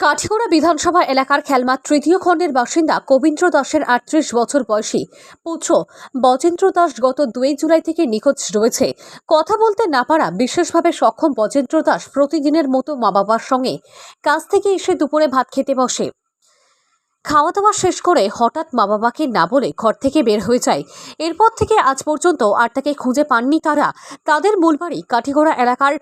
কাঠিগড়া বিধানসভা এলাকার খেলমা তৃতীয় খণ্ডের বাসিন্দা কবীন্দ্র দাসের আটত্রিশ বছর বয়সী পুত্র বজেন্দ্র দাস গত দুই জুলাই থেকে নিখোঁজ রয়েছে। কথা বলতে না পারা বিশেষভাবে সক্ষম বজেন্দ্র দাস প্রতিদিনের মতো মা বাবার সঙ্গে কাছ থেকে এসে দুপুরে ভাত খেতে বসে। খাওয়া দাওয়া শেষ করে হঠাৎ মা বাবাকে না বলে ঘর থেকে বের হয়ে যায়। এরপর থেকে আজ পর্যন্ত আর তাকে খুঁজে পাননি তারা। তাদের মূল বাড়ি কাঠিগড়া এলাকার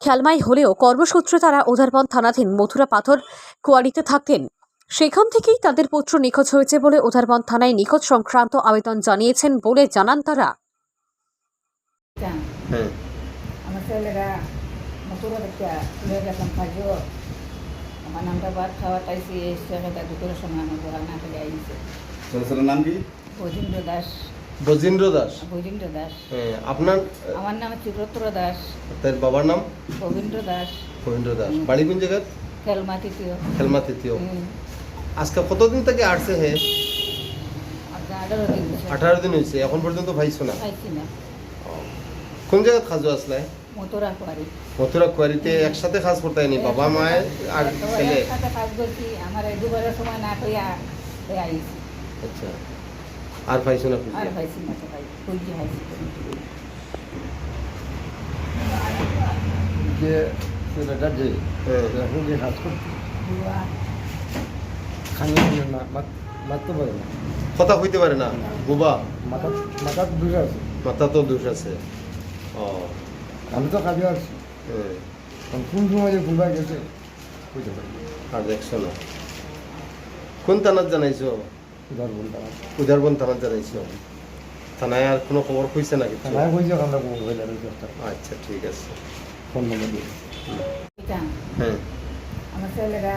খেলমাই হলেও কর্মসূত্রে তারা উধারবন থানাধীন মথুরা পাথর কোয়ারিতে থাকতেন। সেখান থেকেই তাদের পুত্র নিখোঁজ হয়েছে বলে উধারবন থানায় নিখোঁজ সংক্রান্ত আবেদন জানিয়েছেন বলে জানান তারা। হ্যাঁ। আমার ছেলেরা মথুরা দেখতে আমার নামটা ভাত খাওয়া তাইছি এসে সেটা দুপুরের সময় আমার ঘোরা না ফেলে আইছে। ছেলের নাম কি? বৈজেন্দ্র দাস। বজেন্দ্র দাস? বৈজেন্দ্র দাস। হ্যাঁ আপনার আমার নাম চিত্রত্র দাস। তার বাবার নাম? গোবিন্দ্র দাস। মহেন্দ্র দাস। বাড়ি কোন জায়গায়? খেলমা তৃতীয়। খেলমা তৃতীয়। আজকে কতদিন থেকে আসছে হে? আঠারো দিন হয়েছে। আঠারো দিন হয়েছে। এখন পর্যন্ত পাইছো না? পাইছি না। কোন জায়গায় খাজু আসলে মথুরা কুয়ারি মথুরা কোয়ারিতে একসাথে খাজ করতে হয়নি বাবা মায়ের আর ছেলে। একসাথে কাজ করছি আমার এই দুবারের সময় না কইয়া আইছি আচ্ছা। আর পাইছো না আর? পাইছি না হাইছি যে ছেলেটা যে এখন যে কাজ করতে বুয়া খানি খানি না মারতে পারে না? কথা হইতে পারে না বুবা। মাথা দূরে আছে। মাথা তো দোষ আছে। আমি তো কাজে আসছি। হ্যাঁ কোন সময় যে ভুলবা গেছে বুঝতে পারি আর দেখছ না কোন থানাত জানাইছো? ধর বলতাম উদারবন থানাত জানাইছো। থানায় আর কোনো খবর হয়েছে নাকি থানায় কইছে আমরা হইলে চেষ্টা আচ্ছা ঠিক আছে। ফোন নম্বর দিয়ে হ্যাঁ। আমার ছেলেরা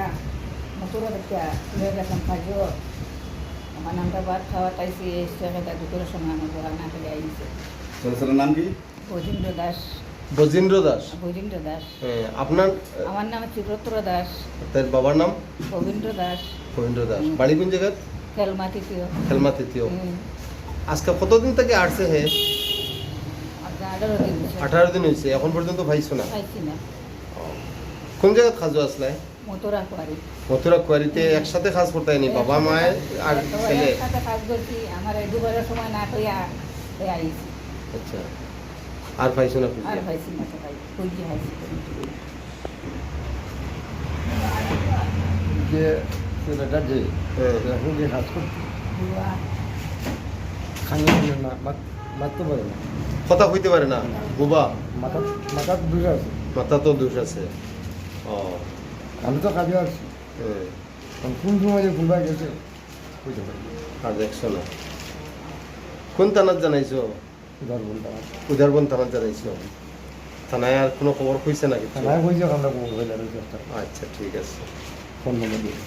মথুরা দেখতে লয়ে কাজও। আমার নামটা ভাত খাওয়া তাইছি দুপুরের সময় আমার ঘোরা না ফেলে আইছে। ছেলের নাম কি? বৈজেন্দ্র দাস। বজেন্দ্র দাস? বৈজেন্দ্র দাস। হ্যাঁ আপনার আমার নাম চিত্রত্র দাস। তার বাবার নাম? গোবিন্দ্র দাস। মহেন্দ্র দাস। বাড়ি কোন জায়গায় খেলমা তৃতীয়। খেলমা তৃতীয়। আজকে কতদিন থেকে আসছে হে? আঠারো দিন হয়েছে। এখন পর্যন্ত পাইছো না? না। কোন জায়গায় খাজু আসলে? মথুরা কুয়ারি। মথুরা কোয়ারিতে একসাথে খাজ করতে হয়নি? বাবা মায়ের আর ছেলে? আমার দুবারের সময় না আচ্ছা। আর পাইছো না আর পাইছি না তো ভাই খুঁজি হাইছি যে ছেলেটা যে হ্যাঁ। এখন যে কাজ খানি না মাত- মারতে পারে না। কথা হইতে পারে না? বুবা। মাথা মাথার দূরে আছে। মাথা তো দোষ আছে। ও। আমি তো কাজে আসছি হ্যাঁ। কোন সময় যে ভুলবা গেছে বুঝতে পারি আর দেখছ না। কোন থানাত জানাইছো? উদারবন থানাত জানাইছো থানায় আর কোনো খবর খুঁজছে নাকি? থানায় কইছে আমরা হইলে আচ্ছা ঠিক আছে। ফোন নম্বর দিয়ে।